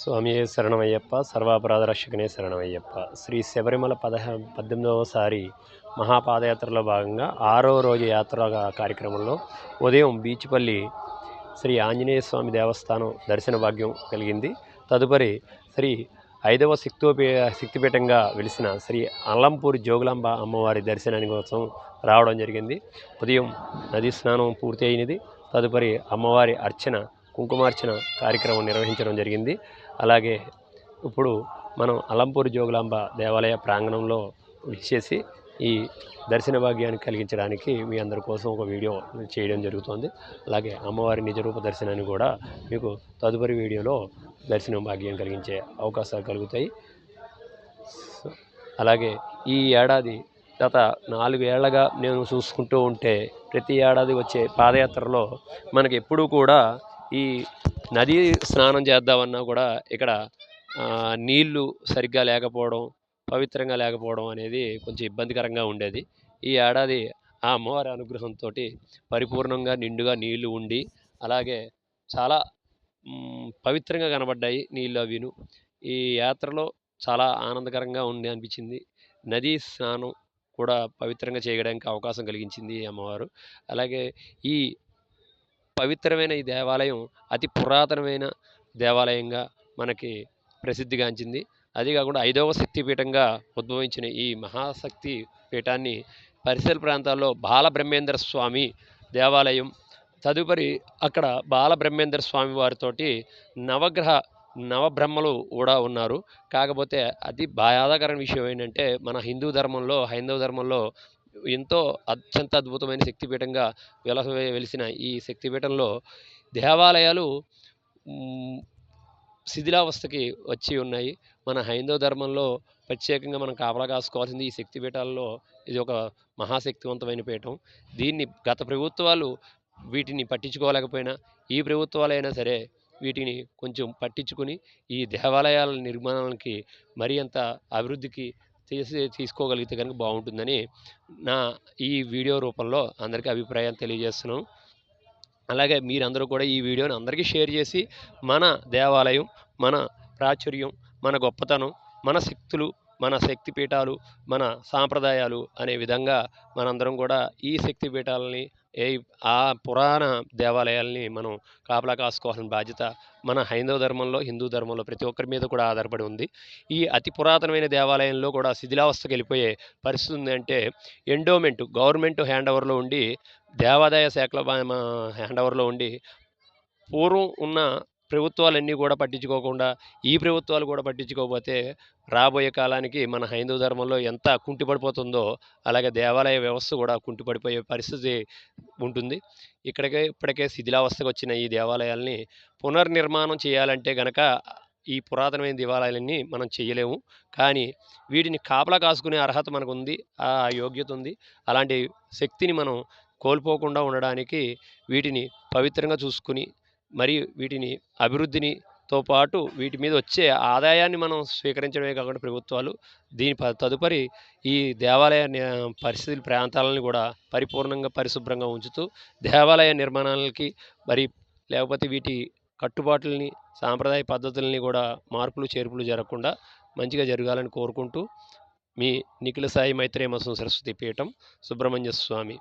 స్వామి శరణమయ్యప్ప సర్వాపరాధ రక్షకనే శరణమయ్యప్ప. శ్రీ శబరిమల పదహ పద్దెనిమిదవసారి మహాపాదయాత్రలో భాగంగా ఆరో రోజు యాత్ర కార్యక్రమంలో ఉదయం బీచ్పల్లి శ్రీ ఆంజనేయ స్వామి దేవస్థానం దర్శన భాగ్యం కలిగింది. తదుపరి శ్రీ ఐదవ శక్తిపీ శక్తిపీఠంగా వెలిసిన శ్రీ అల్లంపూరి జోగులాంబ అమ్మవారి దర్శనానికి కోసం రావడం జరిగింది. ఉదయం నదీ స్నానం పూర్తి అయినది తదుపరి అమ్మవారి అర్చన కుంకుమార్చన కార్యక్రమం నిర్వహించడం జరిగింది. అలాగే ఇప్పుడు మనం అలంపూర్ జోగులాంబ దేవాలయ ప్రాంగణంలో విచ్చేసి ఈ దర్శన భాగ్యాన్ని కలిగించడానికి మీ అందరి కోసం ఒక వీడియో చేయడం జరుగుతోంది. అలాగే అమ్మవారి నిజరూప దర్శనాన్ని కూడా మీకు తదుపరి వీడియోలో దర్శనం భాగ్యం కలిగించే అవకాశాలు కలుగుతాయి. సో, అలాగే ఈ ఏడాది గత నాలుగు ఏళ్ళగా నేను చూసుకుంటూ ఉంటే ప్రతి ఏడాది వచ్చే పాదయాత్రలో మనకి ఎప్పుడూ కూడా ఈ నది స్నానం చేద్దామన్నా కూడా ఇక్కడ నీళ్ళు సరిగ్గా లేకపోవడం పవిత్రంగా లేకపోవడం అనేది కొంచెం ఇబ్బందికరంగా ఉండేది. ఈ ఏడాది ఆ అమ్మవారి అనుగ్రహంతో పరిపూర్ణంగా నిండుగా నీళ్ళు ఉండి అలాగే చాలా పవిత్రంగా కనబడ్డాయి నీళ్ళు అవిను. ఈ యాత్రలో చాలా ఆనందకరంగా ఉంది అనిపించింది. నదీ స్నానం కూడా పవిత్రంగా చేయడానికి అవకాశం కలిగించింది అమ్మవారు. అలాగే ఈ పవిత్రమైన ఈ దేవాలయం అతి పురాతనమైన దేవాలయంగా మనకి ప్రసిద్ధిగాంచింది. అది కాకుండా ఐదవ శక్తి పీఠంగా ఉద్భవించిన ఈ మహాశక్తి పీఠాన్ని పరిసర ప్రాంతాల్లో బాలబ్రహ్మేంద్ర స్వామి దేవాలయం తదుపరి అక్కడ బాలబ్రహ్మేంద్ర స్వామి వారితోటి నవగ్రహ నవబ్రహ్మలు కూడా ఉన్నారు. కాకపోతే అతి బాధాకరమైన విషయం ఏంటంటే మన హిందూ ధర్మంలో హైందవ ధర్మంలో ఎంతో అత్యంత అద్భుతమైన శక్తిపీఠంగా వెల వెలిసిన ఈ శక్తిపీఠంలో దేవాలయాలు శిథిలావస్థకి వచ్చి ఉన్నాయి. మన హైందవ ధర్మంలో ప్రత్యేకంగా మనం కాపలా కాసుకోవాల్సింది ఈ శక్తిపీఠాల్లో ఇది ఒక మహాశక్తివంతమైన పీఠం. దీన్ని గత ప్రభుత్వాలు వీటిని పట్టించుకోలేకపోయినా ఈ ప్రభుత్వాలైనా సరే వీటిని కొంచెం పట్టించుకుని ఈ దేవాలయాల నిర్మాణానికి మరి అంత అభివృద్ధికి చేసి తీసుకోగలిగితే కనుక బాగుంటుందని నా ఈ వీడియో రూపంలో అందరికీ అభిప్రాయం తెలియజేస్తున్నాం. అలాగే మీరందరూ కూడా ఈ వీడియోని అందరికీ షేర్ చేసి మన దేవాలయం మన ప్రాచుర్యం మన గొప్పతనం మన శక్తులు మన శక్తిపీఠాలు మన సాంప్రదాయాలు అనే విధంగా మనందరం కూడా ఈ శక్తిపీఠాలని ఏ ఆ పురాణ దేవాలయాల్ని మనం కాపలా కాసుకోవాల్సిన బాధ్యత మన హైందవ ధర్మంలో హిందూ ధర్మంలో ప్రతి ఒక్కరి మీద కూడా ఆధారపడి ఉంది. ఈ అతి పురాతనమైన దేవాలయంలో కూడా శిథిలావస్థకు వెళ్ళిపోయే పరిస్థితి ఉంది అంటే ఎండోమెంట్ గవర్నమెంట్ హ్యాండ్ ఓవర్లో ఉండి దేవాదాయ శాఖల హ్యాండ్ ఓవర్లో ఉండి పూర్వం ఉన్న ప్రభుత్వాలన్నీ కూడా పట్టించుకోకుండా ఈ ప్రభుత్వాలు కూడా పట్టించుకోకపోతే రాబోయే కాలానికి మన హైందవ ధర్మంలో ఎంత కుంటిపడిపోతుందో అలాగే దేవాలయ వ్యవస్థ కూడా కుంటిపడిపోయే పరిస్థితి ఉంటుంది. ఇక్కడికే ఇప్పటికే శిథిలావస్థకు వచ్చిన ఈ దేవాలయాల్ని పునర్నిర్మాణం చేయాలంటే గనక ఈ పురాతనమైన దేవాలయాలన్నీ మనం చేయలేము. కానీ వీటిని కాపలా కాసుకునే అర్హత మనకు ఉంది ఆ యోగ్యత ఉంది. అలాంటి శక్తిని మనం కోల్పోకుండా ఉండడానికి వీటిని పవిత్రంగా చూసుకుని మరియు వీటిని అభివృద్ధినితో పాటు వీటి మీద వచ్చే ఆదాయాన్ని మనం స్వీకరించడమే కాకుండా ప్రభుత్వాలు దీని ప- తదుపరి ఈ దేవాలయ పరిస్థితులు పరిస్థితుల ప్రాంతాలను కూడా పరిపూర్ణంగా పరిశుభ్రంగా ఉంచుతూ దేవాలయ నిర్మాణాలకి మరి లేకపోతే వీటి కట్టుబాట్లని సాంప్రదాయ పద్ధతుల్ని కూడా మార్పులు చేర్పులు జరగకుండా మంచిగా జరగాలని కోరుకుంటూ మీ నిఖిల సాయి మైత్రేయ మసం సరస్వతి పీఠం సుబ్రహ్మణ్య స్వామి